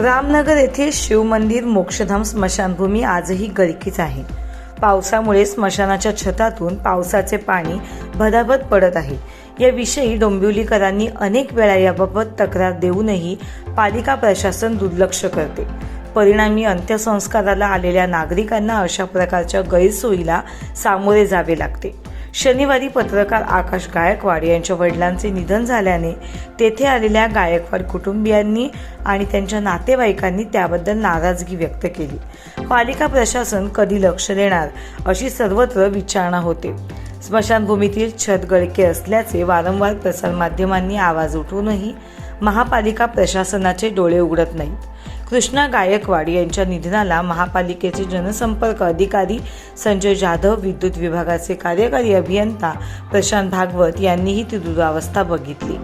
रामनगर येथील शिवमंदिर मोक्षधाम स्मशानभूमी आजही गरकीच आहे. पावसामुळे स्मशानाच्या छतातून पावसाचे पाणी भदाभद पडत आहे. याविषयी डोंबिवलीकरांनी अनेक वेळा याबाबत तक्रार देऊनही पालिका प्रशासन दुर्लक्ष करते. परिणामी अंत्यसंस्काराला आलेल्या नागरिकांना अशा प्रकारच्या गैरसोयीला सामोरे जावे लागते. शनिवारी पत्रकार आकाश गायकवाड यांच्या वडिलांचे निधन झाल्याने तेथे आलेल्या गायकवाड कुटुंबियांनी आणि त्यांच्या नातेवाईकांनी त्याबद्दल नाराजगी व्यक्त केली. पालिका प्रशासन कधी लक्ष देणार अशी सर्वत्र विचारणा होते. स्मशानभूमीतील छत गळके असल्याचे वारंवार प्रसारमाध्यमांनी आवाज उठवूनही महापालिका प्रशासनाचे डोळे उघडत नाहीत कृष्णा गायकवाड यांच्या निधनाला महापालिकेचे जनसंपर्क अधिकारी संजय जाधव विद्युत विभागाचे कार्यकारी अभियंता प्रशांत भागवत यांनीही ती दुरावस्था बघितली.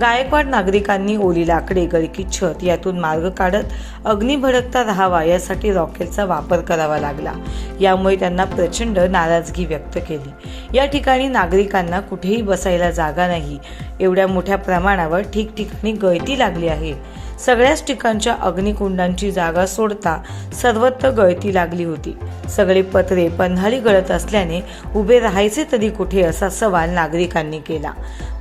गायकवाड नागरिकांनी ओली लाकडे गळकी छत यातून मार्ग काढत अग्नी भडकता राहावा यासाठी रॉकेलचा वापर करावा लागला. यामुळे त्यांना प्रचंड नाराजगी व्यक्त केली. या ठिकाणी नागरिकांना कुठेही बसायला जागा नाही. एवढ्या मोठ्या प्रमाणावर ठिकठिकाणी गळती लागली आहे. सगळ्याच ठिकाणच्या अग्निकुंडांची जागा सोडता सर्वत्र गळती लागली होती. सगळे पत्रे पन्हाळी गळत असल्याने उभे राहायचे तरी कुठे असा सवाल नागरिकांनी केला.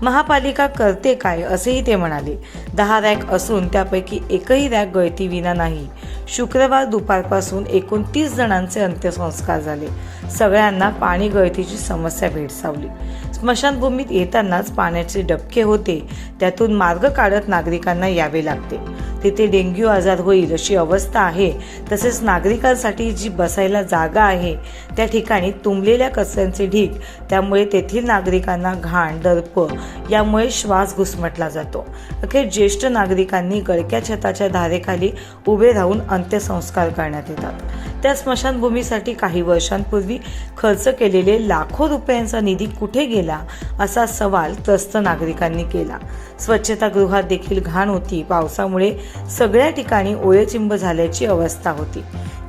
महापालिका करते काय असेही ते म्हणाले. दहा रॅक असून त्यापैकी एकही रॅक गळतीविना नाही. शुक्रवार दुपारपासून एकोणतीस जणांचे अंत्यसंस्कार झाले. सगळ्यांना पाणी गळतीची समस्या भेडसावली. स्मशानभूमीत येतानाच पाण्याचे डबके होते. त्यातून मार्ग काढत नागरिकांना यावे लागते. तिथे डेंग्यू आजार होईल अशी अवस्था आहे. तसेच नागरिकांसाठी जी बसायला जागा आहे त्या ठिकाणी तुंबलेल्या कचऱ्यांचे ढीक त्यामुळे तेथील नागरिकांना घाण दर्प यामुळे श्वास घुसमटला जातो. अखेर ज्येष्ठ नागरिकांनी गळक्या छताच्या धारेखाली उभे राहून अंत्यसंस्कार करण्यात येतात. त्या स्मशानभूमीसाठी काही वर्षांपूर्वी खर्च केलेले लाखो रुपयांचा निधी कुठे गेला असा सवाल त्रस्त नागरिकांनी केला. स्वच्छतागृहात देखील घाण होती. पावसामुळे सगळ्या ठिकाणी ओळेचिंब झाल्याची अवस्था होती.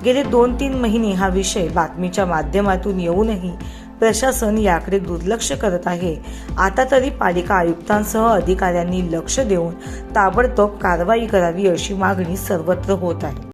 गेले दोन तीन महिने हा विषय बातमीच्या माध्यमातून येऊनही प्रशासन याकडे दुर्लक्ष करत आहे. आता तरी पालिका आयुक्तांसह अधिकाऱ्यांनी लक्ष देऊन ताबडतोब कारवाई करावी अशी मागणी सर्वत्र होत आहे.